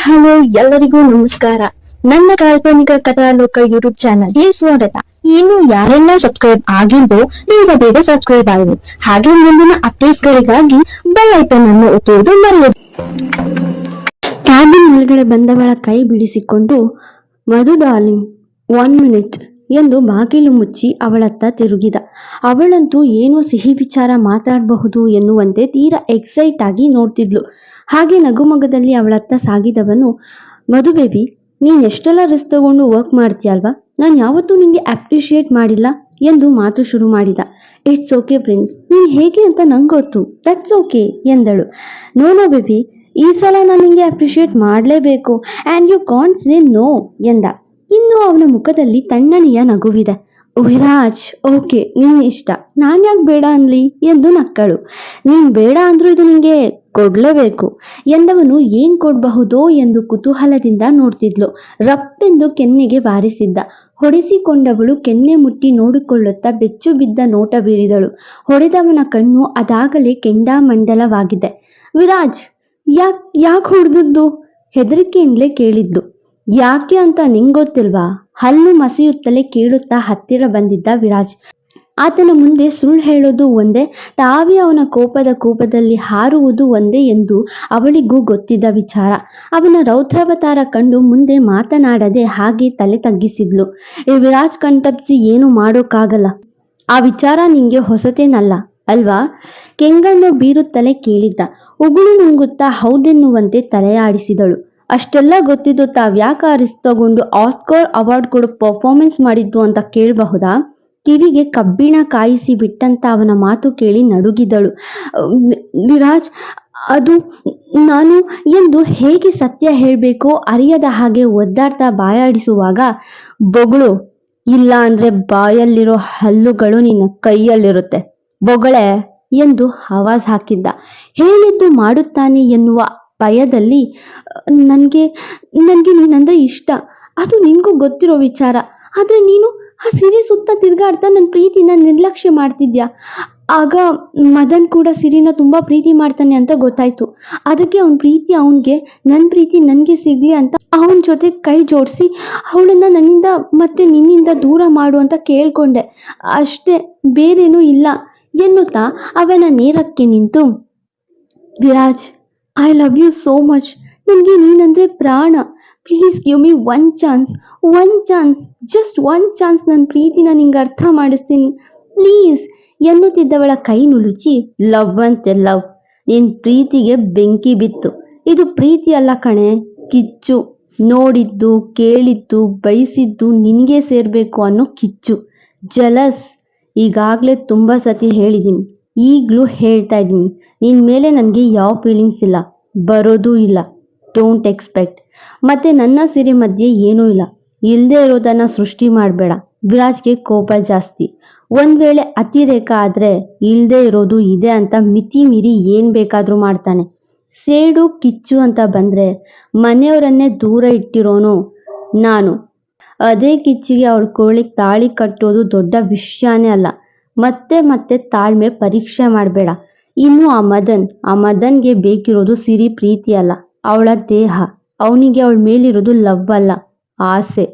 Hello, ಎಲ್ಲರಿಗೂ ನಮಸ್ಕಾರ. ನನ್ನ ಕಾಲ್ಪನಿಕ ಕಥಾಲೋಕ ಯೂಟ್ಯೂಬ್ ಚಾನಲ್ಗೆ ಸ್ವಾಗತ. ಇನ್ನು ಯಾರೆಲ್ಲ ಸಬ್ಸ್ಕ್ರೈಬ್ ಆಗಿದ್ದು ಬೇಗ ಬೇಗ ಸಬ್ಸ್ಕ್ರೈಬ್ ಆಗಿ ಹಾಗೆ ಮುಂದಿನ ಅಪ್ಡೇಟ್ಸ್ ಗಳಿಗಾಗಿ ಬೆಲ್ ಐಕನ್ ಅನ್ನು ಒತ್ತುವುದು ಮರೆಯದು. ಕ್ಯಾಬಿನ್ ಒಳಗಡೆ ಬಂದವಳ ಕೈ ಬಿಡಿಸಿಕೊಂಡು, ಮಧು ಡಾರ್ಲಿಂಗ್ ಒನ್ ಮಿನಿಟ್ ಎಂದು ಬಾಗಿಲು ಮುಚ್ಚಿ ಅವಳತ್ತ ತಿರುಗಿದ. ಅವಳಂತೂ ಏನೋ ಸಿಹಿ ವಿಚಾರ ಮಾತಾಡಬಹುದು ಎನ್ನುವಂತೆ ತೀರಾ ಎಕ್ಸೈಟ್ ಆಗಿ ನೋಡ್ತಿದ್ಲು. ಹಾಗೆ ನಗುಮೊಗದಲ್ಲಿ ಅವಳತ್ತ ಸಾಗಿದವನು ಮಧು ಬೇಬಿ ನೀನ್ ಎಷ್ಟೆಲ್ಲ ರಿಸ್ಕ್ ತಗೊಂಡು ವರ್ಕ್ ಮಾಡ್ತೀಯಲ್ವಾ? ನಾನು ಯಾವತ್ತೂ ನಿಂಗೆ ಅಪ್ರಿಷಿಯೇಟ್ ಮಾಡಿಲ್ಲ ಎಂದು ಮಾತು ಶುರು ಮಾಡಿದ. ಇಟ್ಸ್ ಓಕೆ ಪ್ರಿನ್ಸ್ ನೀನು ಹೇಗೆ ಅಂತ ನಂಗೆ ಗೊತ್ತು ದಟ್ಸ್ ಓಕೆ ಎಂದಳು. ನೋ ನೋ ಬೇಬಿ, ಈ ಸಲ ನಾನು ನಿಂಗೆ ಅಪ್ರಿಷಿಯೇಟ್ ಮಾಡಲೇಬೇಕು. And you can't say no ಎಂದ. ಇನ್ನು ಅವನ ಮುಖದಲ್ಲಿ ತಣ್ಣನೆಯ ನಗುವಿದೆ. ವಿರಾಜ್, ಓಕೆ, ನಿನ್ನ ಇಷ್ಟ. ನಾನು ಯಾಕೆ ಬೇಡ ಅನ್ಲಿ? ಎಂದು ನಕ್ಕಳು. ನೀನ್ ಬೇಡ ಅಂದ್ರೂ ಇದು ನಿಂಗೆ ಕೊಡಲೇಬೇಕು. ಎಂದವನು ಏನ್ ಕೊಡಬಹುದೋ ಎಂದು ಕುತೂಹಲದಿಂದ ನೋಡ್ತಿದ್ಲು. ರಪ್ಪೆಂದು ಕೆನ್ನೆಗೆ ಬಾರಿಸಿದ್ದ ಹೊಡೆಸಿಕೊಂಡವಳು ಕೆನ್ನೆ ಮುಟ್ಟಿ ನೋಡಿಕೊಳ್ಳುತ್ತಾ ಬೆಚ್ಚು ಬಿದ್ದ ನೋಟ ಬೀರಿದಳು. ಹೊಡೆದವನ ಕಣ್ಣು ಅದಾಗಲೇ ಕೆಂಡಾಮಂಡಲವಾಗಿದೆ. ವಿರಾಜ್, ಯಾಕ್, ಯಾಕೆ ಹೊಡೆದದ್ದು? ಹೆದರಿಕೆಯಿಂದಲೇ ಕೇಳಿದ್ಲು. ಯಾಕೆ ಅಂತ ನಿಂಗೊತ್ತಿಲ್ವಾ ಹಲ್ಲು ಮಸಿಯುತ್ತಲೇ ಕೇಳುತ್ತಾ ಹತ್ತಿರ ಬಂದಿದ್ದ ವಿರಾಜ್. ಆತನ ಮುಂದೆ ಸುಳ್ಳು ಹೇಳೋದು ಒಂದೇ, ತಾವೇ ಅವನ ಕೋಪದ ಕೋಪದಲ್ಲಿ ಹಾರುವುದು ಒಂದೇ ಎಂದು ಅವಳಿಗೂ ಗೊತ್ತಿದ್ದ ವಿಚಾರ. ಅವನ ರೌದ್ರಾವತಾರ ಕಂಡು ಮುಂದೆ ಮಾತನಾಡದೆ ಹಾಗೆ ತಲೆ ತಗ್ಗಿಸಿದ್ಲು. ಈ ವಿರಾಜ್ ಕಣ್ತಪ್ಪಿಸಿ ಏನು ಮಾಡೋಕ್ಕಾಗಲ್ಲ. ಆ ವಿಚಾರ ನಿಂಗೆ ಹೊಸತೇನಲ್ಲ, ಅಲ್ವಾ? ಕೆಂಗಣ್ಣು ಬೀರುತ್ತಲೇ ಕೇಳಿದ್ದ. ಉಗುಳು ನುಂಗುತ್ತಾ ಹೌದೆನ್ನುವಂತೆ ತಲೆಯಾಡಿಸಿದಳು. ಅಷ್ಟೆಲ್ಲ ಗೊತ್ತಿದ್ದು ತಾವ್ಯಾಕೆ ಆ ತಗೊಂಡು ಆಸ್ಕರ್ ಅವಾರ್ಡ್ ಕೊಡು ಪರ್ಫಾರ್ಮೆನ್ಸ್ ಮಾಡಿದ್ದು ಅಂತ ಕೇಳಬಹುದಾ? ಕಿವಿಗೆ ಕಬ್ಬಿಣ ಕಾಯಿಸಿ ಬಿಟ್ಟಂತ ಅವನ ಮಾತು ಕೇಳಿ ನಡುಗಿದಳು. ನಿರಾಜ್, ಅದು ನಾನು ಎಂದು ಹೇಗೆ ಸತ್ಯ ಹೇಳಬೇಕೋ ಅರಿಯದ ಹಾಗೆ ಒದ್ದಾಡ್ತಾ ಬಾಯಾಡಿಸುವಾಗ, ಬೊಗಳು, ಇಲ್ಲ ಅಂದ್ರೆ ಬಾಯಲ್ಲಿರೋ ಹಲ್ಲುಗಳು ನಿನ್ನ ಕೈಯಲ್ಲಿರುತ್ತೆ, ಬೊಗಳೆ ಎಂದು ಆವಾಜ್ ಹಾಕಿದ್ದ. ಹೇಳಿದ್ದು ಮಾಡುತ್ತಾನೆ ಎನ್ನುವ ಭಯದಲ್ಲಿ, ನನಗೆ ನನಗೆ ನೀನಂದ್ರೆ ಇಷ್ಟ. ಅದು ನಿನಗೂ ಗೊತ್ತಿರೋ ವಿಚಾರ. ಆದರೆ ನೀನು ಆ ಸಿರಿ ಸುತ್ತ ತಿರ್ಗಾಡ್ತಾ ನನ್ನ ಪ್ರೀತಿನ ನಿರ್ಲಕ್ಷ್ಯ ಮಾಡ್ತಿದ್ಯಾ? ಆಗ ಮದನ್ ಕೂಡ ಸಿರಿನ ತುಂಬ ಪ್ರೀತಿ ಮಾಡ್ತಾನೆ ಅಂತ ಗೊತ್ತಾಯ್ತು. ಅದಕ್ಕೆ ಅವನ ಪ್ರೀತಿ ಅವನಿಗೆ ನನ್ನ ಪ್ರೀತಿ ನನಗೆ ಸಿಗಲಿ ಅಂತ ಅವನ ಜೊತೆ ಕೈ ಜೋಡಿಸಿ ಅವಳನ್ನು ನನ್ನಿಂದ ಮತ್ತೆ ನಿನ್ನಿಂದ ದೂರ ಮಾಡು ಅಂತ ಕೇಳ್ಕೊಂಡೆ. ಅಷ್ಟೇ, ಬೇರೇನೂ ಇಲ್ಲ. ಎನ್ನುತ್ತಾ, ಅವನ ನೇರಕ್ಕೆ ನಿಂತು, Viraj I love you so much ನನಗೆ ನೀನಂದ್ರೆ ಪ್ರಾಣ. Please give me one chance one chance just one chance ನನ್ನ ಪ್ರೀತಿನ ನಿಂಗೆ ಅರ್ಥ ಮಾಡಿಸ್ತೀನಿ. ಪ್ಲೀಸ್ ಎನ್ನುತ್ತಿದ್ದವಳ ಕೈ ನುಳುಚಿ ಲವ್ ಅಂತೆ ಲವ್ ನಿನ್ ಪ್ರೀತಿಗೆ ಬೆಂಕಿ ಬಿತ್ತು. ಇದು ಪ್ರೀತಿ ಅಲ್ಲ ಕಣೆ. ಕಿಚ್ಚು. ನೋಡಿದ್ದು, ಕೇಳಿದ್ದು, ಬಯಸಿದ್ದು ನಿನಗೆ ಸೇರಬೇಕು ಅನ್ನೋ ಕಿಚ್ಚು. ಜಲಸ್ ಈಗಾಗಲೇ ತುಂಬ ಸತಿ ಹೇಳಿದ್ದೀನಿ. ಈಗಲೂ ಹೇಳ್ತಾ ಇದ್ದೀನಿ ನಿನ್ನ ಮೇಲೆ ನನಗೆ ಯಾವ ಫೀಲಿಂಗ್ಸ್ ಇಲ್ಲ, ಬರೋದೂ ಇಲ್ಲ ಡೋಂಟ್ ಎಕ್ಸ್ಪೆಕ್ಟ್ ಮತ್ತು ನನ್ನ ಸಿರಿ ಮಧ್ಯೆ ಏನೂ ಇಲ್ಲ ಇಲ್ಲದೆ ಇರೋದನ್ನು ಸೃಷ್ಟಿ ಮಾಡಬೇಡ, ವಿರಾಜ್ಗೆ ಕೋಪ ಜಾಸ್ತಿ. ಒಂದು ವೇಳೆ ಅತಿರೇಕ ಆದರೆ ಇಲ್ಲದೆ ಇರೋದು ಇದೆ ಅಂತ ಮಿತಿ ಮೀರಿ ಏನು ಬೇಕಾದರೂ ಮಾಡ್ತಾನೆ. ಸೇಡು, ಕಿಚ್ಚು ಅಂತ ಬಂದರೆ ಮನೆಯವರನ್ನೇ ದೂರ ಇಟ್ಟಿರೋನು ನಾನು. ಅದೇ ಕಿಚ್ಚಿಗೆ ಅವಳ ಕೋಳಿಗೆ ತಾಳಿ ಕಟ್ಟೋದು ದೊಡ್ಡ ವಿಷಯನೇ ಅಲ್ಲ. ಮತ್ತೆ ಮತ್ತೆ ತಾಳ್ಮೆ, ಪರೀಕ್ಷೆ ಮಾಡಬೇಡ. ಇನ್ನು ಆ ಮದನ್, ಆ ಮದನ್ಗೆ ಬೇಕಿರೋದು ಸಿರಿ, ಪ್ರೀತಿ ಅಲ್ಲ. ಅವಳ ದೇಹ. ಅವನಿಗೆ ಅವಳ ಮೇಲಿರೋದು ಲವ್ ಅಲ್ಲ. ಆಸೆ.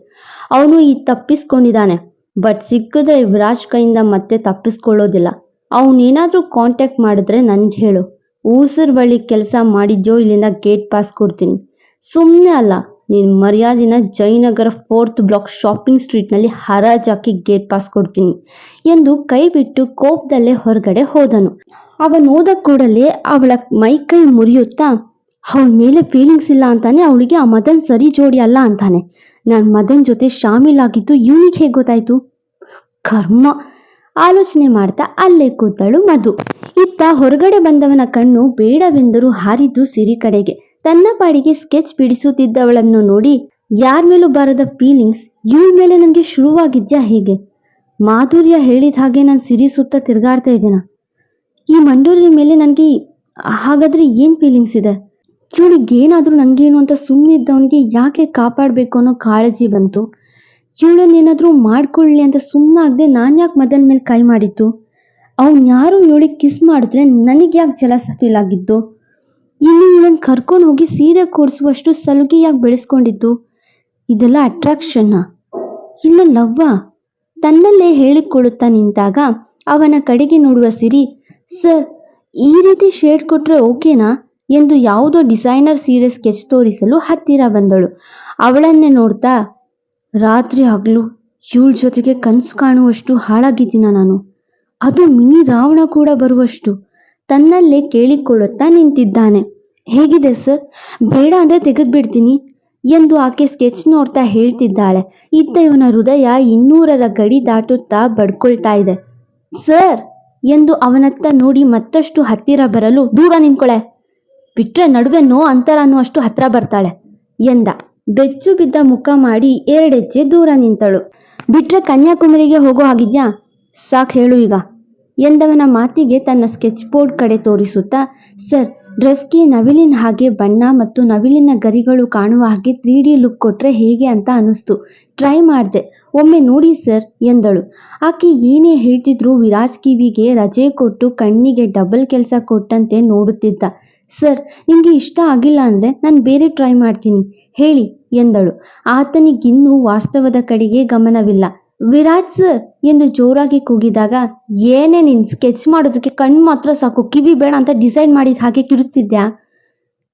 ಅವನು ಈ ತಪ್ಪಿಸ್ಕೊಂಡಿದ್ದಾನೆ. ಬಟ್ ಸಿಕ್ಕಿದ್ರೆ ಯುವರಾಜ್ ಕೈಯಿಂದ ಮತ್ತೆ ತಪ್ಪಿಸ್ಕೊಳ್ಳೋದಿಲ್ಲ. ಅವನೇನಾದ್ರೂ ಕಾಂಟ್ಯಾಕ್ಟ್ ಮಾಡಿದ್ರೆ ನನ್ಗೆ ಹೇಳು. ಊಸರ್ ಬಳಿ ಕೆಲಸ ಮಾಡಿದ್ಯೋ ಇಲ್ಲಿಂದ ಗೇಟ್ ಪಾಸ್ ಕೊಡ್ತೀನಿ. ಸುಮ್ಮನೆ ಅಲ್ಲ. ಮರ್ಯಾದಿನ ಜಯನಗರ ಫೋರ್ತ್ ಬ್ಲಾಕ್ ಶಾಪಿಂಗ್ ಸ್ಟ್ರೀಟ್ನಲ್ಲಿ ಹರಾಜಾಕಿ ಗೇಟ್ ಪಾಸ್ ಕೊಡ್ತೀನಿ ಎಂದು ಕೈ ಬಿಟ್ಟು ಕೋಪದಲ್ಲೇ ಹೊರಗಡೆ ಹೋದನು. ಅವನು ಹೋದ ಕೂಡಲೇ ಅವಳ ಮೈ ಕೈ ಮುರಿಯುತ್ತಾ ಅವಳ ಮೇಲೆ ಫೀಲಿಂಗ್ಸ್ ಇಲ್ಲ ಅಂತಾನೆ, ಅವಳಿಗೆ ಆ ಮದನ್ ಸರಿ ಜೋಡಿ ಅಲ್ಲ ಅಂತಾನೆ. ನಾನು ಮದನ್ ಜೊತೆ ಶಾಮೀಲಾಗಿದ್ದು ಇವನಿಗೆ ಹೇಗೆ ಗೊತ್ತಾಯ್ತು? ಕರ್ಮ ಆಲೋಚನೆ ಮಾಡ್ತಾ ಅಲ್ಲೇ ಕೂತಳು ಮಧು. ಇತ್ತ ಹೊರಗಡೆ ಬಂದವನ ಕಣ್ಣು ಬೇಡವೆಂದರೂ ಹಾರಿದ್ದು ಸಿರಿ ಕಡೆಗೆ. ತನ್ನ ಪಾಡಿಗೆ ಸ್ಕೆಚ್ ಬಿಡಿಸುತ್ತಿದ್ದವಳನ್ನು ನೋಡಿ, ಯಾರ ಮೇಲೂ ಬಾರದ ಫೀಲಿಂಗ್ಸ್ ಇವಳ ಮೇಲೆ ನನಗೆ ಶುರುವಾಗಿದ್ಯಾ ಹೇಗೆ? ಮಾಧುರ್ಯ ಹೇಳಿದ ಹಾಗೆ ನಾನು ಸಿರಿ ಸುತ್ತ ತಿರುಗಾಡ್ತಾ ಇದ್ದೀನ. ಈ ಮಂಡೂರಿ ಮೇಲೆ ನನಗೆ ಹಾಗಾದ್ರೆ ಏನು ಫೀಲಿಂಗ್ಸ್ ಇದೆ? ಇವಳಿಗೆ ಏನಾದರೂ ನನಗೇನು ಅಂತ ಸುಮ್ಮನೆ ಇದ್ದವನಿಗೆ ಯಾಕೆ ಕಾಪಾಡಬೇಕು ಅನ್ನೋ ಕಾಳಜಿ ಬಂತು. ಇವಳನ್ನೇನಾದರೂ ಮಾಡ್ಕೊಳ್ಳಿ ಅಂತ ಸುಮ್ಮನಾಗದೆ ನಾನು ಯಾಕೆ ಮೊದಲ ಮೇಲೆ ಕೈ ಮಾಡಿತ್ತು ಅವನು ಯಾರು ಇವಳಿಗೆ ಕಿಸ್ ಮಾಡಿದ್ರೆ ನನಗೆ ಯಾಕೆ ಜಲಸ ಫೀಲ್ ಆಗಿದ್ದು? ಇನ್ನು ಇವಳನ್ನ ಕರ್ಕೊಂಡು ಹೋಗಿ ಸೀರೆ ಕೊಡಿಸುವಷ್ಟು ಸಲುಗೆಯಾಗಿ ಬೆಳೆಸ್ಕೊಂಡಿದ್ದು. ಇದೆಲ್ಲ ಅಟ್ರಾಕ್ಷನ್ನ ಇಲ್ಲ ಲವ್ವ. ತನ್ನಲ್ಲೇ ಹೇಳಿಕೊಳ್ಳುತ್ತಾ ನಿಂತಾಗ ಅವನ ಕಡೆಗೆ ನೋಡುವ ಸಿರಿ, ಸರ್, ಈ ರೀತಿ ಶೇಡ್ ಕೊಟ್ರೆ ಓಕೆನಾ? ಎಂದು ಯಾವುದೋ ಡಿಸೈನರ್ ಸೀರೆ ಸ್ಕೆಚ್ ತೋರಿಸಲು ಹತ್ತಿರ ಬಂದಳು. ಅವಳನ್ನೇ ನೋಡ್ತಾ, ರಾತ್ರಿ ಹಗಲು ಇವಳ ಜೊತೆಗೆ ಕನಸು ಕಾಣುವಷ್ಟು ಹಾಳಾಗಿದ್ದೀನ ನಾನು? ಅದು ಮಿನಿ ರಾವಣ ಕೂಡ ಬರುವಷ್ಟು. ತನ್ನಲ್ಲೇ ಕೇಳಿಕೊಳ್ಳುತ್ತಾ ನಿಂತಿದ್ದಾನೆ. ಹೇಗಿದೆ ಸರ್? ಬೇಡ ಅಂದರೆ ತೆಗೆದ್ಬಿಡ್ತೀನಿ ಎಂದು ಆಕೆ ಸ್ಕೆಚ್ ನೋಡ್ತಾ ಹೇಳ್ತಿದ್ದಾಳೆ. ಇತ್ತ ಇವನ ಹೃದಯ ಇನ್ನೂರರ ಗಡಿ ದಾಟುತ್ತಾ ಬಡ್ಕೊಳ್ತಾ ಇದೆ. ಸರ್ ಎಂದು ಅವನತ್ತ ನೋಡಿ ಮತ್ತಷ್ಟು ಹತ್ತಿರ ಬರಲು, ದೂರ ನಿಂತ್ಕೊಳೆ. ಬಿಟ್ರೆ ನಡುವೆ ನೋ ಅಂತರ ಅನ್ನುವಷ್ಟು ಹತ್ರ ಬರ್ತಾಳೆ ಎಂದ. ಬೆಚ್ಚು ಬಿದ್ದ ಮುಖ ಮಾಡಿ ಎರಡೆಜ್ಜೆ ದೂರ ನಿಂತಳು. ಬಿಟ್ರೆ ಕನ್ಯಾಕುಮಾರಿಗೆ ಹೋಗೋ ಹಾಗಿದ್ಯಾ? ಸಾಕ್ ಹೇಳು ಈಗ. ಎಂದವನ ಮಾತಿಗೆ ತನ್ನ ಸ್ಕೆಚ್ ಬೋರ್ಡ್ ಕಡೆ ತೋರಿಸುತ್ತಾ, ಸರ್, ಡ್ರೆಸ್ಗೆ ನವಿಲಿನ ಹಾಗೆ ಬಣ್ಣ ಮತ್ತು ನವಿಲಿನ ಗರಿಗಳು ಕಾಣುವ ಹಾಗೆ ತ್ರೀ ಡಿ ಲುಕ್ ಕೊಟ್ರೆ ಹೇಗೆ ಅಂತ ಅನಿಸ್ತು ಟ್ರೈ ಮಾಡಿದೆ. ಒಮ್ಮೆ ನೋಡಿ, ಸರ್, ಎಂದಳು. ಆಕೆ ಏನೇ ಹೇಳ್ತಿದ್ರು ವಿರಾಜ್ ಕಿವಿಗೆ ರಜೆ ಕೊಟ್ಟು ಕಣ್ಣಿಗೆ ಡಬಲ್ ಕೆಲಸ ಕೊಟ್ಟಂತೆ ನೋಡುತ್ತಿದ್ದ. ಸರ್ ನಿಮಗೆ ಇಷ್ಟ ಆಗಿಲ್ಲ ಅಂದರೆ ನಾನು ಬೇರೆ ಟ್ರೈ ಮಾಡ್ತೀನಿ. ಹೇಳಿ, ಎಂದಳು. ಆತನಿಗಿನ್ನೂ ವಾಸ್ತವದ ಕಡೆಗೆ ಗಮನವಿಲ್ಲ. ವಿರಾಜ್ ಸರ್ ಎಂದು ಜೋರಾಗಿ ಕೂಗಿದಾಗ, ಏನೇ ನಿನ್ ಸ್ಕೆಚ್ ಮಾಡೋದಕ್ಕೆ ಕಣ್ಣು ಮಾತ್ರ ಸಾಕು, ಕಿವಿ ಬೇಡ ಅಂತ ಡಿಸೈಡ್ ಮಾಡಿದ ಹಾಗೆ ಕಿರುತ್ತಿದ್ಯಾ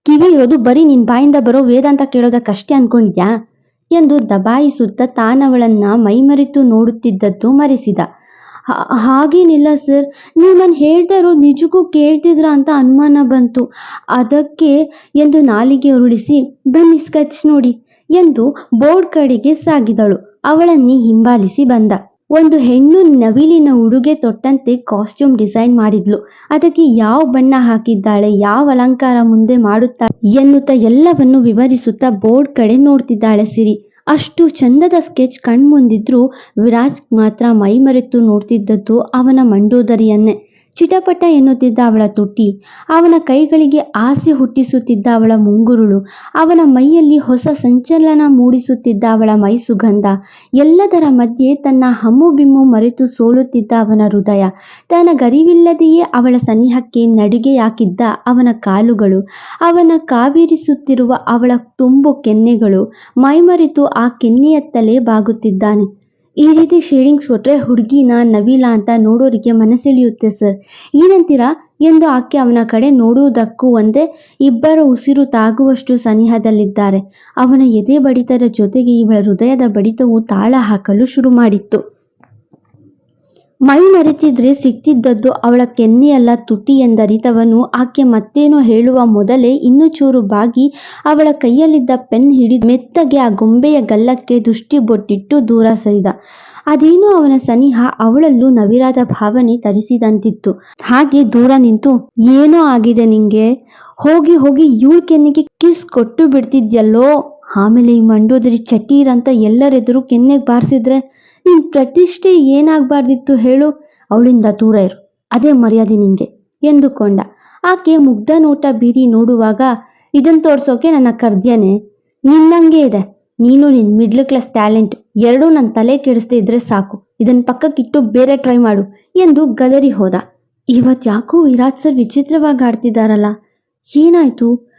ಕಿವಿ ಇರೋದು ಬರೀ ನಿನ್ ಬಾಯಿಂದ ಬರೋ ವೇದಾಂತ ಕೇಳೋದಕ್ಕಷ್ಟೇ ಅನ್ಕೊಂಡಿದ್ಯಾ? ಎಂದು ದಬಾಯಿಸುತ್ತ ತಾನವಳನ್ನ ಮೈಮರೆತು ನೋಡುತ್ತಿದ್ದದ್ದು ಮರೆಸಿದ. ಹಾಗೇನಿಲ್ಲ ಸರ್, ನೀವು ನಾನು ಹೇಳ್ತಾ ನಿಜಕ್ಕೂ ಕೇಳ್ತಿದ್ರ ಅಂತ ಅನುಮಾನ ಬಂತು. ಅದಕ್ಕೆ ಎಂದು ನಾಲಿಗೆ ಉರುಳಿಸಿ, ಬನ್ನಿ ಸ್ಕೆಚ್ ನೋಡಿ, ಎಂದು ಬೋರ್ಡ್ ಕಡೆಗೆ ಸಾಗಿದಳು. ಅವಳನ್ನೇ ಹಿಂಬಾಲಿಸಿ ಬಂದ. ಒಂದು ಹೆಣ್ಣು ನವಿಲಿನ ಉಡುಗೆ ತೊಟ್ಟಂತೆ ಕಾಸ್ಟ್ಯೂಮ್ ಡಿಸೈನ್ ಮಾಡಿದ್ಲು. ಅದಕ್ಕೆ ಯಾವ ಬಣ್ಣ ಹಾಕಿದ್ದಾಳೆ, ಯಾವ ಅಲಂಕಾರ ಮುಂದೆ ಮಾಡುತ್ತಾ ಎನ್ನುತ್ತಾ ಎಲ್ಲವನ್ನು ವಿವರಿಸುತ್ತಾ ಬೋರ್ಡ್ ಕಡೆ ನೋಡ್ತಿದ್ದಾಳೆ ಸಿರಿ. ಅಷ್ಟು ಚಂದದ ಸ್ಕೆಚ್ ಕಣ್ಮುಂದಿದ್ರು ವಿರಾಜ್ ಮಾತ್ರ ಮೈಮರೆತು ನೋಡ್ತಿದ್ದದ್ದು ಅವನ ಮಂಡೋದರಿಯನ್ನೇ. ಚಿಟಪಟ ಎನ್ನುತ್ತಿದ್ದ ಅವಳ ತುಟಿ, ಅವನ ಕೈಗಳಿಗೆ ಆಸೆ ಹುಟ್ಟಿಸುತ್ತಿದ್ದ ಅವಳ ಮುಂಗುರುಳು, ಅವನ ಮೈಯಲ್ಲಿ ಹೊಸ ಸಂಚಲನ ಮೂಡಿಸುತ್ತಿದ್ದ ಅವಳ ಮೈ ಸುಗಂಧ ಎಲ್ಲದರ ಮಧ್ಯೆ ತನ್ನ ಹಮ್ಮು ಬಿಮ್ಮು ಮರೆತು ಸೋಲುತ್ತಿದ್ದ ಅವನ ಹೃದಯ, ತನ್ನ ಗರಿವಿಲ್ಲದೆಯೇ ಅವಳ ಸನಿಹಕ್ಕೆ ನಡಿಗೆಯಾಕಿದ್ದ ಅವನ ಕಾಲುಗಳು, ಅವನ ಕಾವೇರಿಸುತ್ತಿರುವ ಅವಳ ತುಂಬು ಕೆನ್ನೆಗಳು ಮೈಮರೆತು ಆ ಕೆನ್ನೆಯತ್ತಲೇ ಬಾಗುತ್ತಿದ್ದಾನೆ. ಈ ರೀತಿ ಶೇಡಿಂಗ್ಸ್ ಕೊಟ್ರೆ ಹುಡುಗಿನ ನವಿಲ ಅಂತ ನೋಡೋರಿಗೆ ಮನಸ್ಸಿಳಿಯುತ್ತೆ ಸರ್ ಏನಂತೀರಾ? ಎಂದು ಆಕೆ ಅವನ ಕಡೆ ನೋಡುವುದಕ್ಕೂ ಒಂದೇ ಇಬ್ಬರ ಉಸಿರು ತಾಗುವಷ್ಟು ಸನಿಹದಲ್ಲಿದ್ದಾರೆ. ಅವನ ಎದೆ ಬಡಿತದ ಜೊತೆಗೆ ಇವಳ ಹೃದಯದ ಬಡಿತವು ತಾಳ ಹಾಕಲು ಶುರು ಮಾಡಿತ್ತು ಮೈ ಮರೆತಿದ್ರೆ ಸಿಕ್ತಿದ್ದದ್ದು ಅವಳ ಕೆನ್ನೆಯಲ್ಲ ತುಟಿ ಎಂದರಿತವನು ಆಕೆ ಮತ್ತೇನೋ ಹೇಳುವ ಮೊದಲೇ ಇನ್ನೂ ಚೂರು ಬಾಗಿ ಅವಳ ಕೈಯಲ್ಲಿದ್ದ ಪೆನ್ ಹಿಡಿದು ಮೆತ್ತಗೆ ಆ ಗೊಂಬೆಯ ಗಲ್ಲಕ್ಕೆ ದೃಷ್ಟಿ ಬೊಟ್ಟಿಟ್ಟು ದೂರ ಸರಿದ. ಅದೇನೋ ಅವನ ಸನಿಹ ಅವಳಲ್ಲೂ ನವಿರಾದ ಭಾವನೆ ತರಿಸಿದಂತಿತ್ತು. ಹಾಗೆ ದೂರ ನಿಂತು, ಏನೋ ಆಗಿದೆ ನಿಂಗೆ? ಹೋಗಿ ಹೋಗಿ ಇವಳ ಕೆನ್ನೆಗೆ ಕಿಸ್ ಕೊಟ್ಟು ಬಿಡ್ತಿದ್ಯಲ್ಲೋ? ಆಮೇಲೆ ಈ ಮಂಡೋದರಿ ಚಟೀರ್ ಅಂತ ಎಲ್ಲರೆದುರು ಕೆನ್ನೆಗೆ ಬಾರಿಸಿದ್ರೆ ನಿನ್ ಪ್ರತಿಷ್ಠೆ ಏನಾಗ್ಬಾರ್ದಿತ್ತು ಹೇಳು. ಅವಳಿಂದ ದೂರ ಇರು. ಅದೇ ಮರ್ಯಾದೆ ನಿಂಗೆ ಎಂದುಕೊಂಡ. ಆಕೆ ಮುಗ್ಧ ನೋಟ ಬೀರಿ ನೋಡುವಾಗ, ಇದನ್ ತೋರ್ಸೋಕೆ ನನ್ನ ಕರ್ದ್ಯನೆ. ನಿನ್ನಂಗೆ ಇದೆ. ನೀನು ನಿನ್ ಮಿಡ್ಲ್ ಕ್ಲಾಸ್ ಟ್ಯಾಲೆಂಟ್ ಎರಡೂ ನನ್ನ ತಲೆ ಕೆಡಿಸ್ದೇ ಇದ್ರೆ ಸಾಕು. ಇದನ್ ಪಕ್ಕಕ್ಕಿಟ್ಟು ಬೇರೆ ಟ್ರೈ ಮಾಡು ಎಂದು ಗದರಿ ಹೋದ. ಇವತ್ ಯಾಕೋ ವಿರಾಟ್ ಸರ್ ವಿಚಿತ್ರವಾಗಿ ಆಡ್ತಿದ್ದಾರಲ್ಲ ಏನಾಯ್ತು?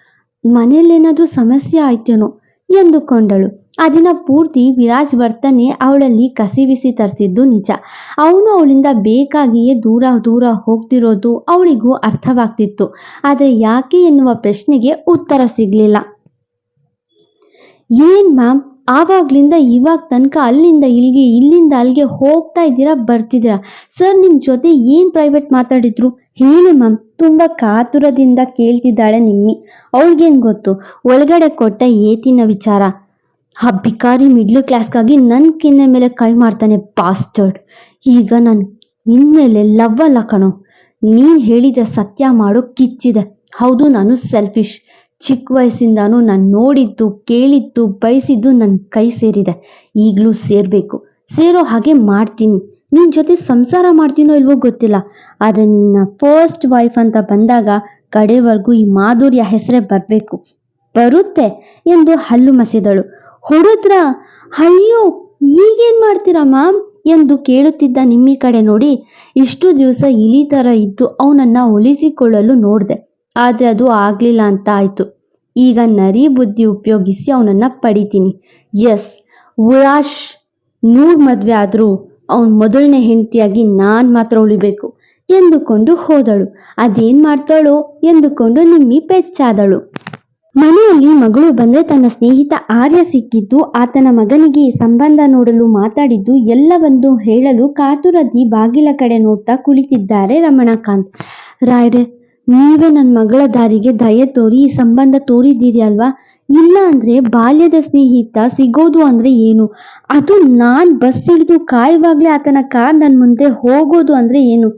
ಮನೆಯಲ್ಲೇನಾದ್ರೂ ಸಮಸ್ಯೆ ಆಯ್ತೇನೋ? ಎಂದುಕೊಂಡಳು. ಆ ದಿನ ಪೂರ್ತಿ ವಿರಾಜ್ ವರ್ತನೆ ಅವಳಲ್ಲಿ ಕಸಿವಿಸಿ ತರಿಸಿದ್ದು ನಿಜ. ಅವನು ಅವಳಿಂದ ಬೇಕಾಗಿಯೇ ದೂರ ದೂರ ಹೋಗ್ತಿರೋದು ಅವಳಿಗೂ ಅರ್ಥವಾಗ್ತಿತ್ತು. ಆದರೆ ಯಾಕೆ ಎನ್ನುವ ಪ್ರಶ್ನೆಗೆ ಉತ್ತರ ಸಿಗ್ಲಿಲ್ಲ. ಏನ್ ಮ್ಯಾಮ್, ಆವಾಗ್ಲಿಂದ ಇವಾಗ ತನಕ ಅಲ್ಲಿಂದ ಇಲ್ಲಿಗೆ, ಇಲ್ಲಿಂದ ಅಲ್ಲಿಗೆ ಹೋಗ್ತಾ ಇದ್ದೀರಾ, ಬರ್ತಿದ್ದೀರಾ? ಸರ್ ನಿಮ್ಮ ಜೊತೆ ಏನು ಪ್ರೈವೇಟ್ ಮಾತಾಡಿದ್ರು? ಹೇಳಿ ಮ್ಯಾಮ್, ತುಂಬ ಕಾತುರದಿಂದ ಕೇಳ್ತಿದ್ದಾಳೆ ನಿಮ್ಮಿ. ಅವಳಿಗೇನು ಗೊತ್ತು? ಒಳಗಡೆ ಕೊಟ್ಟ ಏತಿನ ವಿಚಾರ. ಆ ಭಿಕಾರಿ ಮಿಡ್ಲ್ ಕ್ಲಾಸ್ಗಾಗಿ ನನ್ನ ಕಿನ್ನೆ ಮೇಲೆ ಕೈ ಮಾಡ್ತಾನೆ ಪಾಸ್ಟರ್ಡ್ ಈಗ ನಾನು ನಿನ್ನ ಮೇಲೆ ಲವ್ ಅಲ್ಲ ಕಣೋ. ನೀನು ಹೇಳಿದ ಸತ್ಯ ಮಾಡೋ, ಕಿಚ್ಚಿದೆ. ಹೌದು, ನಾನು ಸೆಲ್ಫಿಶ್ ಚಿಕ್ಕ ವಯಸ್ಸಿಂದಾನು ನಾನು ನೋಡಿದ್ದು, ಕೇಳಿದ್ದು, ಬಯಸಿದ್ದು ನನ್ನ ಕೈ ಸೇರಿದೆ. ಈಗಲೂ ಸೇರಬೇಕು. ಸೇರೋ ಹಾಗೆ ಮಾಡ್ತೀನಿ. ನಿನ್ನ ಜೊತೆ ಸಂಸಾರ ಮಾಡ್ತೀನೋ ಇಲ್ವೋ ಗೊತ್ತಿಲ್ಲ. ಆದರೆ ನಿನ್ನ ಫಸ್ಟ್ ವೈಫ್ ಅಂತ ಬಂದಾಗ ಕಡೆವರೆಗೂ ಈ ಮಾಧುರ್ಯ ಹೆಸರೇ ಬರಬೇಕು. ಬರುತ್ತೆ ಎಂದು ಹಲ್ಲು ಮಸಿದಳು. ಹೊಡೆದ್ರ, ಅಯ್ಯೋ, ಈಗೇನ್ ಮಾಡ್ತೀರಾ ಮ್ಯಾಮ್? ಎಂದು ಕೇಳುತ್ತಿದ್ದ ನಿಮ್ಮಿ ಕಡೆ ನೋಡಿ ಇಷ್ಟು ದಿವಸ ಇಲಿ ಥರ ಇದ್ದು ಅವನನ್ನ ಒಲಿಸಿಕೊಳ್ಳಲು ನೋಡಿದೆ. ಆದರೆ ಅದು ಆಗಲಿಲ್ಲ ಅಂತ ಆಯಿತು. ಈಗ ನರಿ ಬುದ್ಧಿ ಉಪಯೋಗಿಸಿ ಅವನನ್ನು ಪಡಿತೀನಿ. ಎಸ್, ಉರಾಶ್, ನೂರ್ ಮದುವೆ ಆದರೂ ಅವನ ಮೊದಲನೇ ಹೆಂಡತಿಯಾಗಿ ನಾನು ಮಾತ್ರ ಉಳಿಬೇಕು ಎಂದುಕೊಂಡು ಹೋದಳು. ಅದೇನ್ ಮಾಡ್ತಾಳೋ ಎಂದುಕೊಂಡು ನಿಮ್ಮಿ ಪೆಚ್ಚಾದಳು ಮನೆಯಲ್ಲಿ ಮಗಳು ಬಂದರೆ ತನ್ನ ಸ್ನೇಹಿತ ಆರ್ಯ ಸಿಕ್ಕಿದ್ದು, ಆತನ ಮಗನಿಗೆ ಸಂಬಂಧ ನೋಡಲು ಮಾತಾಡಿದ್ದು, ಎಲ್ಲವನ್ನು ಹೇಳಲು ಕಾತುರದಿ ಬಾಗಿಲ ಕಡೆ ನೋಡ್ತಾ ಕುಳಿತಿದ್ದಾರೆ ರಮಣಕಾಂತ್. ರಾಯ್ರೆ, ನೀವೇ ನನ್ನ ಮಗಳ ದಾರಿಗೆ ದಯೆ ತೋರಿ, ಈ ಸಂಬಂಧ ತೋರಿದ್ದೀರಿ ಅಲ್ವಾ? ಇಲ್ಲ ಅಂದ್ರೆ ಬಾಲ್ಯದ ಸ್ನೇಹಿತ ಸಿಗೋದು ಅಂದ್ರೆ ಏನು? ಅದು ನಾನ್ ಬಸ್ ಹಿಡಿದು ಕಾಯುವಾಗ್ಲೇ ಆತನ ಕಾರ್ ನನ್ನ ಮುಂದೆ ಹೋಗೋದು ಅಂದ್ರೆ ಏನು?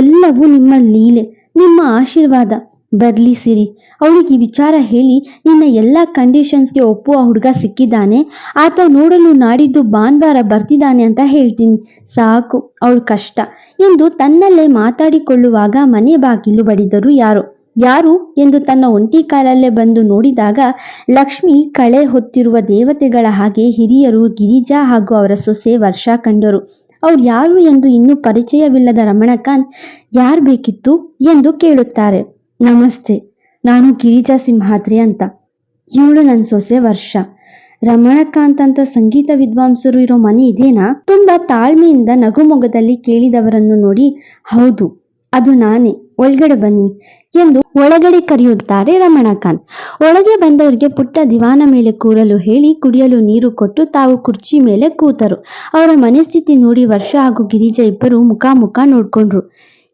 ಎಲ್ಲವೂ ನಿಮ್ಮ ಲೀಲೆ, ನಿಮ್ಮ ಆಶೀರ್ವಾದ. ಬರ್ಲಿ ಸಿರಿ. ಅವಳಿಗೆ ಈ ವಿಚಾರ ಹೇಳಿ ನಿನ್ನ ಎಲ್ಲ ಕಂಡೀಷನ್ಸ್ಗೆ ಒಪ್ಪುವ ಹುಡುಗ ಸಿಕ್ಕಿದ್ದಾನೆ. ಆತ ನೋಡಲು ನಾಡಿದ್ದು ಭಾನುವಾರ ಬರ್ತಿದ್ದಾನೆ ಅಂತ ಹೇಳ್ತೀನಿ. ಸಾಕು, ಅವಳು ಕಷ್ಟ. ಎಂದು ತನ್ನಲ್ಲೇ ಮಾತಾಡಿಕೊಳ್ಳುವಾಗ ಮನೆ ಬಾಗಿಲು ಬಡಿದರು ಯಾರು? ಯಾರು? ಎಂದು ತನ್ನ ಒಂಟಿ ಕಾಲಲ್ಲೇ ಬಂದು ನೋಡಿದಾಗ ಲಕ್ಷ್ಮಿ ಕಳೆ ಹೊತ್ತಿರುವ ದೇವತೆಗಳ ಹಾಗೆ ಹಿರಿಯರು, ಗಿರಿಜಾ ಹಾಗೂ ಅವರ ಸೊಸೆ ವರ್ಷ ಕಂಡರು. ಅವ್ರು ಯಾರು ಎಂದು ಇನ್ನೂ ಪರಿಚಯವಿಲ್ಲದ ರಮಣಕಾಂತ್, ಯಾರು ಬೇಕಿತ್ತು? ಎಂದು ಕೇಳುತ್ತಾರೆ. ನಮಸ್ತೆ, ನಾನು ಗಿರಿಜಾ ಸಿಂಹಾದ್ರಿ ಅಂತ. ಇವಳು ನನ್ನ ಸೊಸೆ ವರ್ಷ. ರಮಣಕಾಂತ್ ಅಂತ ಸಂಗೀತ ವಿದ್ವಾಂಸರು ಇರೋ ಮನೆ ಇದೇನಾ? ತುಂಬಾ ತಾಳ್ಮೆಯಿಂದ ನಗುಮೊಗದಲ್ಲಿ ಕೇಳಿದವರನ್ನು ನೋಡಿ, ಹೌದು, ಅದು ನಾನೇ, ಒಳಗಡೆ ಬನ್ನಿ ಎಂದು ಒಳಗಡೆ ಕರೆಯುತ್ತಾರೆ ರಮಣಕಾಂತ್. ಒಳಗೆ ಬಂದವರಿಗೆ ಪುಟ್ಟ ದಿವಾನ ಮೇಲೆ ಕೂರಲು ಹೇಳಿ, ಕುಡಿಯಲು ನೀರು ಕೊಟ್ಟು ತಾವು ಕುರ್ಚಿ ಮೇಲೆ ಕೂತರು. ಅವರ ಮನಸ್ಥಿತಿ ನೋಡಿ ವರ್ಷ ಹಾಗೂ ಗಿರಿಜಾ ಇಬ್ಬರು ಮುಖಾಮುಖ ಮುಖ ನೋಡ್ಕೊಂಡ್ರು.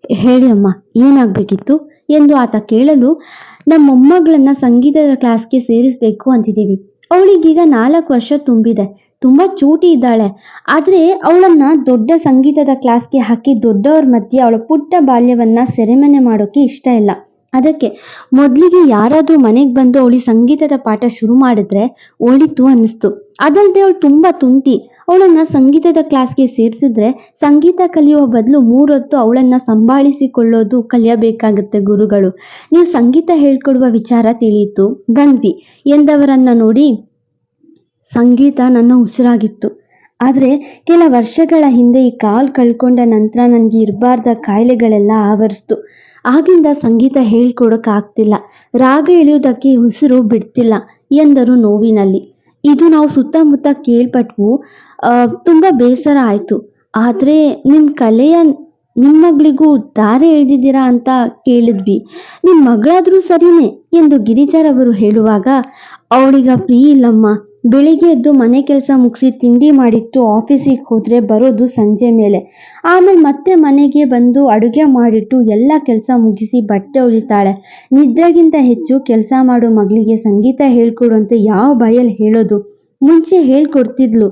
ಹೇಳಿ ಅಮ್ಮ, ಏನಾಗ್ಬೇಕಿತ್ತು? ಎಂದು ಆತ ಕೇಳಲು, ನಮ್ಮ ಮೊಮ್ಮಗಳನ್ನ ಸಂಗೀತದ ಕ್ಲಾಸ್ಗೆ ಸೇರಿಸಬೇಕು ಅಂತಿದ್ದೀವಿ. ಅವಳಿಗೀಗ ನಾಲ್ಕು ವರ್ಷ ತುಂಬಿದೆ. ತುಂಬ ಚೂಟಿ ಇದ್ದಾಳೆ. ಆದರೆ ಅವಳನ್ನ ದೊಡ್ಡ ಸಂಗೀತದ ಕ್ಲಾಸ್ಗೆ ಹಾಕಿ ದೊಡ್ಡವ್ರ ಮಧ್ಯೆ ಅವಳ ಪುಟ್ಟ ಬಾಲ್ಯವನ್ನು ಸೆರೆಮನೆ ಮಾಡೋಕೆ ಇಷ್ಟ ಇಲ್ಲ. ಅದಕ್ಕೆ ಮೊದಲಿಗೆ ಯಾರಾದ್ರೂ ಮನೆಗೆ ಬಂದು ಅವಳಿ ಸಂಗೀತದ ಪಾಠ ಶುರು ಮಾಡಿದ್ರೆ ಒಳಿತು ಅನ್ನಿಸ್ತು. ಅದಲ್ಲದೆ ಅವಳು ತುಂಬಾ ತುಂಟಿ. ಅವಳನ್ನ ಸಂಗೀತದ ಕ್ಲಾಸ್ಗೆ ಸೇರಿಸಿದ್ರೆ ಸಂಗೀತ ಕಲಿಯುವ ಬದಲು ಮೂರೊತ್ತು ಅವಳನ್ನ ಸಂಭಾಳಿಸಿಕೊಳ್ಳೋದು ಕಲಿಯಬೇಕಾಗುತ್ತೆ ಗುರುಗಳು. ನೀವು ಸಂಗೀತ ಹೇಳ್ಕೊಡುವ ವಿಚಾರ ತಿಳಿಯಿತು. ಬಂದ್ವಿ ಎಂದವರನ್ನ ನೋಡಿ ಸಂಗೀತ ನನ್ನ ಉಸಿರಾಗಿತ್ತು. ಆದರೆ ಕೆಲ ವರ್ಷಗಳ ಹಿಂದೆ ಈ ಕಾಲು ಕಳ್ಕೊಂಡ ನಂತರ ನನಗೆ ಇರಬಾರ್ದ ಕಾಯಿಲೆಗಳೆಲ್ಲ ಆವರಿಸ್ತು. ಆಗಿಂದ ಸಂಗೀತ ಹೇಳ್ಕೊಡೋಕ್ಕಾಗ್ತಿಲ್ಲ. ರಾಗ ಎಳೆಯುವುದಕ್ಕೆ ಉಸಿರು ಬಿಡ್ತಿಲ್ಲ ಎಂದರು ನೋವಿನಲ್ಲಿ. ಇದು ನಾವು ಸುತ್ತಮುತ್ತ ಕೇಳ್ಪಟ್ವು ತುಂಬಾ ತುಂಬ ಬೇಸರ ಆಯಿತು. ಆದರೆ ನಿಮ್ಮ ಕಲೆಯ ನಿಮ್ಮ ಮಗಳಿಗೂ ದಾರಿ ಎಳೆದಿದ್ದೀರಾ ಅಂತ ಕೇಳಿದ್ವಿ. ನಿಮ್ಮ ಮಗಳಾದರೂ ಸರಿನೇ ಎಂದು ಗಿರಿಜಾರವರು ಹೇಳುವಾಗ, ಅವಳೀಗ ಫ್ರೀ ಇಲ್ಲಮ್ಮ. ಬೆಳಿಗ್ಗೆ ಎದ್ದು ಮನೆ ಕೆಲಸ ಮುಗಿಸಿ ತಿಂಡಿ ಮಾಡಿಟ್ಟು ಆಫೀಸಿಗೆ ಹೋದರೆ ಬರೋದು ಸಂಜೆ ಮೇಲೆ. ಆಮೇಲೆ ಮತ್ತೆ ಮನೆಗೆ ಬಂದು ಅಡುಗೆ ಮಾಡಿಟ್ಟು ಎಲ್ಲ ಕೆಲಸ ಮುಗಿಸಿ ಬಟ್ಟೆ ಹೊಲಿತಾಳೆ ನಿದ್ರೆಗಿಂತ ಹೆಚ್ಚು ಕೆಲಸ ಮಾಡೋ ಮಗಳಿಗೆ ಸಂಗೀತ ಹೇಳ್ಕೊಡು ಅಂತ ಯಾವ ಬಾಯಲ್ಲಿ ಹೇಳೋದು? ಮುಂಚೆ ಹೇಳ್ಕೊಡ್ತಿದ್ಲು.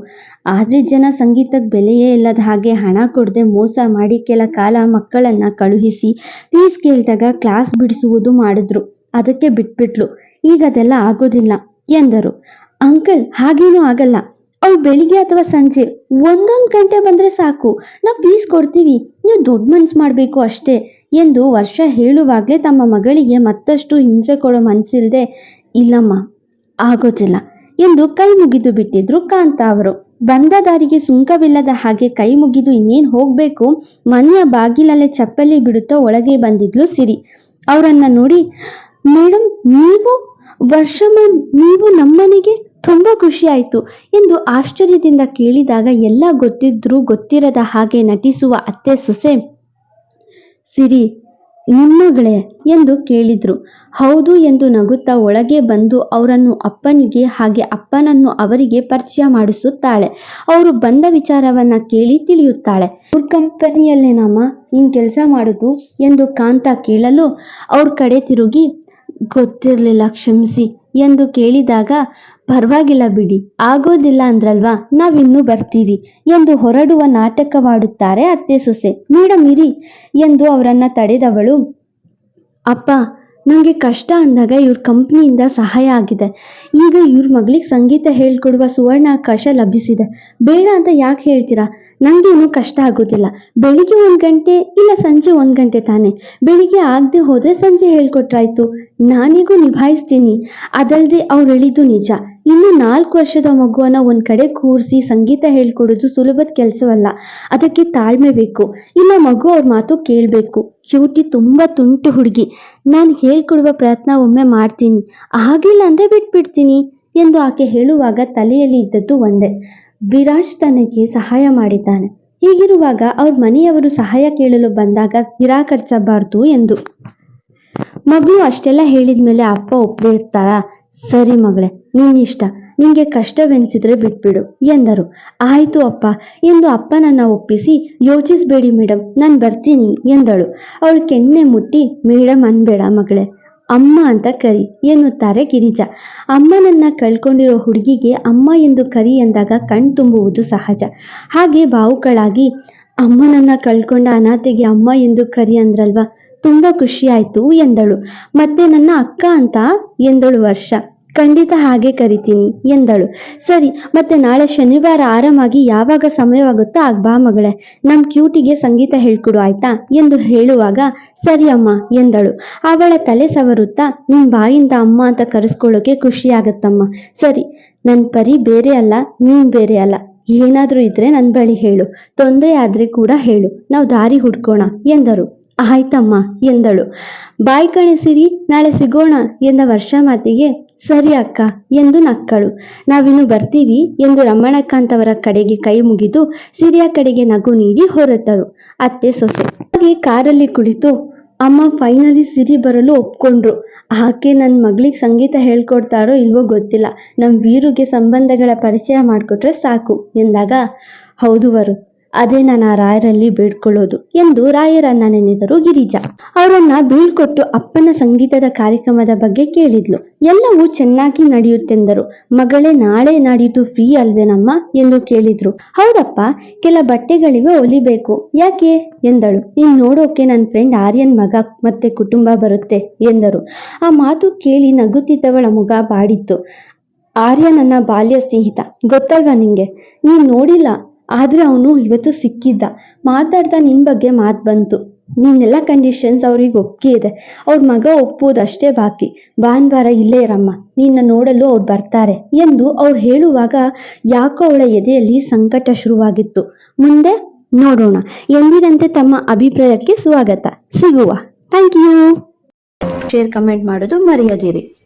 ಆದರೆ ಜನ ಸಂಗೀತಕ್ಕೆ ಬೆಲೆಯೇ ಇಲ್ಲದ ಹಾಗೆ ಹಣ ಕೊಡದೆ ಮೋಸ ಮಾಡಿ ಕೆಲ ಕಾಲ ಮಕ್ಕಳನ್ನ ಕಳುಹಿಸಿ ಫೀಸ್ ಕೇಳಿದಾಗ ಕ್ಲಾಸ್ ಬಿಡಿಸುವುದು ಮಾಡಿದ್ರು. ಅದಕ್ಕೆ ಬಿಟ್ಬಿಟ್ಲು. ಈಗ ಅದೆಲ್ಲ ಆಗೋದಿಲ್ಲ, ಎಂದರು. ಅಂಕಲ್ ಹಾಗೇನೂ ಆಗಲ್ಲ. ಅವ್ರು ಬೆಳಿಗ್ಗೆ ಅಥವಾ ಸಂಜೆ ಒಂದೊಂದು ಗಂಟೆ ಬಂದ್ರೆ ಸಾಕು. ನಾವು ಫೀಸ್ ಕೊಡ್ತೀವಿ ನೀವು ದೊಡ್ಡ ಮನ್ಸು ಮಾಡಬೇಕು ಅಷ್ಟೇ ಎಂದು ವರ್ಷ ಹೇಳುವಾಗಲೇ ತಮ್ಮ ಮಗಳಿಗೆ ಮತ್ತಷ್ಟು ಹಿಂಸೆ ಕೊಡೋ ಮನಸ್ಸಿಲ್ಲದೆ ಇಲ್ಲಮ್ಮ, ಆಗೋದಿಲ್ಲ ಎಂದು ಕೈ ಮುಗಿದು ಬಿಟ್ಟಿದ್ರು ಕಾಂತ ಅವರು. ಬಂದ ದಾರಿಗೆ ಸುಂಕವಿಲ್ಲದ ಹಾಗೆ ಕೈ ಮುಗಿದು ಇನ್ನೇನು ಹೋಗಬೇಕು? ಮನೆಯ ಬಾಗಿಲಲ್ಲೇ ಚಪ್ಪಲಿ ಬಿಡುತ್ತಾ ಒಳಗೆ ಬಂದಿದ್ಲು ಸಿರಿ. ಅವರನ್ನ ನೋಡಿ ಮೇಡಮ್ ನೀವು? ವರ್ಷ ನೀವು ನಮ್ಮನೆಗೆ ತುಂಬಾ ಖುಷಿಯಾಯಿತು ಎಂದು ಆಶ್ಚರ್ಯದಿಂದ ಕೇಳಿದಾಗ ಎಲ್ಲ ಗೊತ್ತಿದ್ರೂ ಗೊತ್ತಿರದ ಹಾಗೆ ನಟಿಸುವ ಅತ್ತೆ ಸೊಸೆ, ಸಿರಿ, ನಿಮ್ಮಗಳೇ ಎಂದು ಕೇಳಿದ್ರು. ಹೌದು ಎಂದು ನಗುತ್ತಾ ಒಳಗೆ ಬಂದು ಅವರನ್ನು ಅಪ್ಪನಿಗೆ ಹಾಗೆ ಅಪ್ಪನನ್ನು ಅವರಿಗೆ ಪರಿಚಯ ಮಾಡಿಸುತ್ತಾಳೆ. ಅವರು ಬಂದ ವಿಚಾರವನ್ನ ಕೇಳಿ ತಿಳಿಯುತ್ತಾಳೆ. ಅವ್ರ ಕಂಪನಿಯಲ್ಲೇನಮ್ಮ ನೀನ್ ಕೆಲಸ ಮಾಡೋದು? ಎಂದು ಕಾಂತ ಕೇಳಲು ಅವ್ರ ಕಡೆ ತಿರುಗಿ, ಗೊತ್ತಿರಲಿಲ್ಲ, ಕ್ಷಮಿಸಿ. ಎಂದು ಕೇಳಿದಾಗ, ಪರವಾಗಿಲ್ಲ ಬಿಡಿ, ಆಗೋದಿಲ್ಲ ಅಂದ್ರಲ್ವಾ, ನಾವಿನ್ನೂ ಬರ್ತೀವಿ ಎಂದು ಹೊರಡುವ ನಾಟಕವಾಡುತ್ತಾರೆ ಅತ್ತೆ ಸೊಸೆ. ಮೇಡಮ್ ಇರಿ ಎಂದು ಅವರನ್ನ ತಡೆದವಳು. ಅಪ್ಪ ನನಗೆ ಕಷ್ಟ ಅಂದಾಗ ಇವ್ರ ಕಂಪ್ನಿಯಿಂದ ಸಹಾಯ ಆಗಿದೆ. ಈಗ ಇವ್ರ ಮಗಳಿಗೆ ಸಂಗೀತ ಹೇಳ್ಕೊಡುವ ಸುವರ್ಣಾವಕಾಶ ಲಭಿಸಿದೆ. ಬೇಡ ಅಂತ ಯಾಕೆ ಹೇಳ್ತೀರಾ? ನನಗೇನು ಕಷ್ಟ ಆಗೋದಿಲ್ಲ. ಬೆಳಿಗ್ಗೆ ಒಂದು ಗಂಟೆ ಇಲ್ಲ ಸಂಜೆ ಒಂದು ಗಂಟೆ ತಾನೆ. ಬೆಳಿಗ್ಗೆ ಆಗದೆ ಹೋದರೆ ಸಂಜೆ ಹೇಳ್ಕೊಟ್ರಾಯ್ತು. ನಾನಿಗೂ ನಿಭಾಯಿಸ್ತೀನಿ. ಅದಲ್ಲದೆ ಅವ್ರು ಹೇಳಿದ್ದು ನಿಜ. ಇನ್ನು ನಾಲ್ಕು ವರ್ಷದ ಮಗುವನ್ನ ಒಂದ್ ಕಡೆ ಕೂರಿಸಿ ಸಂಗೀತ ಹೇಳ್ಕೊಡೋದು ಸುಲಭದ ಕೆಲಸವಲ್ಲ. ಅದಕ್ಕೆ ತಾಳ್ಮೆ ಬೇಕು. ಇಲ್ಲ ಮಗು ಅವ್ರ ಮಾತು ಕೇಳಬೇಕು. ಕ್ಯೂಟಿ ತುಂಬಾ ತುಂಟು ಹುಡುಗಿ. ನಾನು ಹೇಳ್ಕೊಡುವ ಪ್ರಯತ್ನ ಒಮ್ಮೆ ಮಾಡ್ತೀನಿ. ಆಗಿಲ್ಲ ಅಂದ್ರೆ ಬಿಟ್ಬಿಡ್ತೀನಿ ಎಂದು ಆಕೆ ಹೇಳುವಾಗ ತಲೆಯಲ್ಲಿ ಇದ್ದದ್ದು ಒಂದೇ. ವಿರಾಜ್ ತನಗೆ ಸಹಾಯ ಮಾಡಿದ್ದಾನೆ. ಹೀಗಿರುವಾಗ ಅವ್ರ ಮನೆಯವರು ಸಹಾಯ ಕೇಳಲು ಬಂದಾಗ ನಿರಾಕರಿಸಬಾರ್ದು ಎಂದು. ಮಗಳು ಅಷ್ಟೆಲ್ಲ ಹೇಳಿದ್ಮೇಲೆ ಅಪ್ಪ ಒಪ್ಪದೇ ಇರ್ತಾರ? ಸರಿ ಮಗಳೇ, ನಿನ್ನಿಷ್ಟ. ನಿಂಗೆ ಕಷ್ಟವೆನಿಸಿದ್ರೆ ಬಿಟ್ಬಿಡು ಎಂದರು. ಆಯ್ತು ಅಪ್ಪ, ಎಂದು ಅಪ್ಪನನ್ನ ಒಪ್ಪಿಸಿ, ಯೋಚಿಸ್ಬೇಡಿ ಮೇಡಮ್ ನಾನು ಬರ್ತೀನಿ ಎಂದಳು. ಅವಳು ಕೆನ್ನೆ ಮುಟ್ಟಿ ಮೇಡಮ್ ಅನ್ಬೇಡ ಮಗಳೇ. ಅಮ್ಮ ಅಂತ ಕರಿ ಎನ್ನುತ್ತಾರೆ ಗಿರಿಜಾ. ಅಮ್ಮನನ್ನ ಕಳ್ಕೊಂಡಿರೋ ಹುಡುಗಿಗೆ ಅಮ್ಮ ಎಂದು ಕರಿ ಎಂದಾಗ ಕಣ್ ತುಂಬುವುದು ಸಹಜ. ಹಾಗೆ ಭಾವುಕಳಾಗಿ ಅಮ್ಮನನ್ನ ಕಳ್ಕೊಂಡ ಅನಾಥೆಗೆ ಅಮ್ಮ ಎಂದು ಕರಿ ಅಂದ್ರಲ್ವಾ? ತುಂಬಾ ಖುಷಿ ಆಯ್ತು ಎಂದಳು. ಮತ್ತೆ ನನ್ನ ಅಕ್ಕ ಅಂತ ಎಂದಳು ವರ್ಷ. ಖಂಡಿತ ಹಾಗೆ ಕರಿತೀನಿ ಎಂದಳು. ಸರಿ, ಮತ್ತೆ ನಾಳೆ ಶನಿವಾರ ಆರಾಮಾಗಿ ಯಾವಾಗ ಸಮಯವಾಗುತ್ತೋ ಆಗ ಬಾ ಮಗಳೇ, ನಮ್ ಕ್ಯೂಟಿಗೆ ಸಂಗೀತ ಹೇಳ್ಕೊಡು ಆಯ್ತಾ ಎಂದು ಹೇಳುವಾಗ, ಸರಿ ಅಮ್ಮ ಎಂದಳು. ಅವಳ ತಲೆ ಸವರುತ್ತಾ ನಿನ್ ಬಾಯಿಂದ ಅಮ್ಮ ಅಂತ ಕರೆಸ್ಕೊಳ್ಳೋಕೆ ಖುಷಿ ಆಗತ್ತಮ್ಮ ಸರಿ, ನನ್ ಪರಿ ಬೇರೆ ಅಲ್ಲ, ನೀನ್ ಬೇರೆ ಅಲ್ಲ. ಏನಾದ್ರೂ ಇದ್ರೆ ನನ್ ಬಳಿ ಹೇಳು. ತೊಂದರೆ ಆದ್ರೆ ಕೂಡ ಹೇಳು. ನಾವು ದಾರಿ ಹುಡ್ಕೋಣ ಎಂದರು. ಆಯ್ತಮ್ಮ ಎಂದಳು. ಬಾಯ್ ಕಣಿಸಿರಿ ನಾಳೆ ಸಿಗೋಣ ಎಂದ ವರ್ಷ ಮಾತಿಗೆ, ಸರಿ ಅಕ್ಕ ಎಂದು ನಕ್ಕಳು. ನಾವಿನ್ನು ಬರ್ತೀವಿ ಎಂದು ರಮಣಕಾಂತ್ ಅವರ ಕಡೆಗೆ ಕೈ ಮುಗಿದು ಸಿರಿಯ ಕಡೆಗೆ ನಗು ನೀಡಿ ಹೊರತಳು ಅತ್ತೆ ಸೊಸೆ ಹಾಗೆ ಕಾರಲ್ಲಿ ಕುಳಿತು, ಅಮ್ಮ, ಫೈನಲಿ ಸಿರಿ ಬರಲು ಒಪ್ಕೊಂಡ್ರು. ಆಕೆ ನನ್ನ ಮಗಳಿಗೆ ಸಂಗೀತ ಹೇಳ್ಕೊಡ್ತಾರೋ ಇಲ್ವೋ ಗೊತ್ತಿಲ್ಲ. ನಮ್ಮ ವೀರುಗೆ ಸಂಬಂಧಗಳ ಪರಿಚಯ ಮಾಡಿಕೊಟ್ರೆ ಸಾಕು ಎಂದಾಗ, ಹೌದು ವರು ಅದೇ ನಾನು ಆ ರಾಯರಲ್ಲಿ ಬೇಡ್ಕೊಳ್ಳೋದು ಎಂದು ರಾಯರನ್ನ ನೆನೆದರು ಗಿರಿಜಾ. ಅವರನ್ನ ಬೀಳ್ಕೊಟ್ಟು ಅಪ್ಪನ ಸಂಗೀತದ ಕಾರ್ಯಕ್ರಮದ ಬಗ್ಗೆ ಕೇಳಿದ್ಲು. ಎಲ್ಲವೂ ಚೆನ್ನಾಗಿ ನಡೆಯುತ್ತೆಂದರು. ಮಗಳೇ ನಾಳೆ ನಾಡಿದ್ದು ಫ್ರೀ ಅಲ್ವೇನಮ್ಮ ಎಂದು ಕೇಳಿದ್ರು. ಹೌದಪ್ಪ, ಕೆಲ ಬಟ್ಟೆಗಳಿವೆ ಹೊಲಿಬೇಕು ಯಾಕೆ? ಎಂದಳು. ನೀನ್ ನೋಡೋಕೆ ನನ್ನ ಫ್ರೆಂಡ್ ಆರ್ಯನ್ ಮಗ ಮತ್ತೆ ಕುಟುಂಬ ಬರುತ್ತೆ ಎಂದರು. ಆ ಮಾತು ಕೇಳಿ ನಗುತ್ತಿದ್ದವಳ ಮುಗ ಬಾಡಿತ್ತು. ಆರ್ಯ ನನ್ನ ಬಾಲ್ಯ ಸ್ನೇಹಿತ ಗೊತ್ತಲ್ವಾ ನಿಂಗೆ. ನೀನ್ ನೋಡಿಲ್ಲ ಆದ್ರೆ ಅವನು ಇವತ್ತು ಸಿಕ್ಕಿದ್ದ. ಮಾತಾಡ್ತಾ ನಿನ್ನ ಬಗ್ಗೆ ಮಾತು ಬಂತು. ನಿನ್ನೆಲ್ಲ ಕಂಡೀಷನ್ಸ್ ಅವ್ರಿಗೆ ಒಪ್ಪಿಗೆ ಇದೆ. ಅವ್ರ ಮಗ ಒಪ್ಪೋದಷ್ಟೇ ಬಾಕಿ. ಭಾನುವಾರ ಇಲ್ಲೇ ಇರಮ್ಮ. ನಿನ್ನ ನೋಡಲು ಅವ್ರು ಬರ್ತಾರೆ ಎಂದು ಅವ್ರು ಹೇಳುವಾಗ ಯಾಕೋ ಅವಳ ಎದೆಯಲ್ಲಿ ಸಂಕಟ ಶುರುವಾಗಿತ್ತು. ಮುಂದೆ ನೋಡೋಣ. ಎಂದಿನಂತೆ ತಮ್ಮ ಅಭಿಪ್ರಾಯಕ್ಕೆ ಸ್ವಾಗತ. ಸಿಗುವ. ಥ್ಯಾಂಕ್ ಯು ಶೇರ್ ಕಮೆಂಟ್ ಮಾಡೋದು ಮರೆಯದಿರಿ.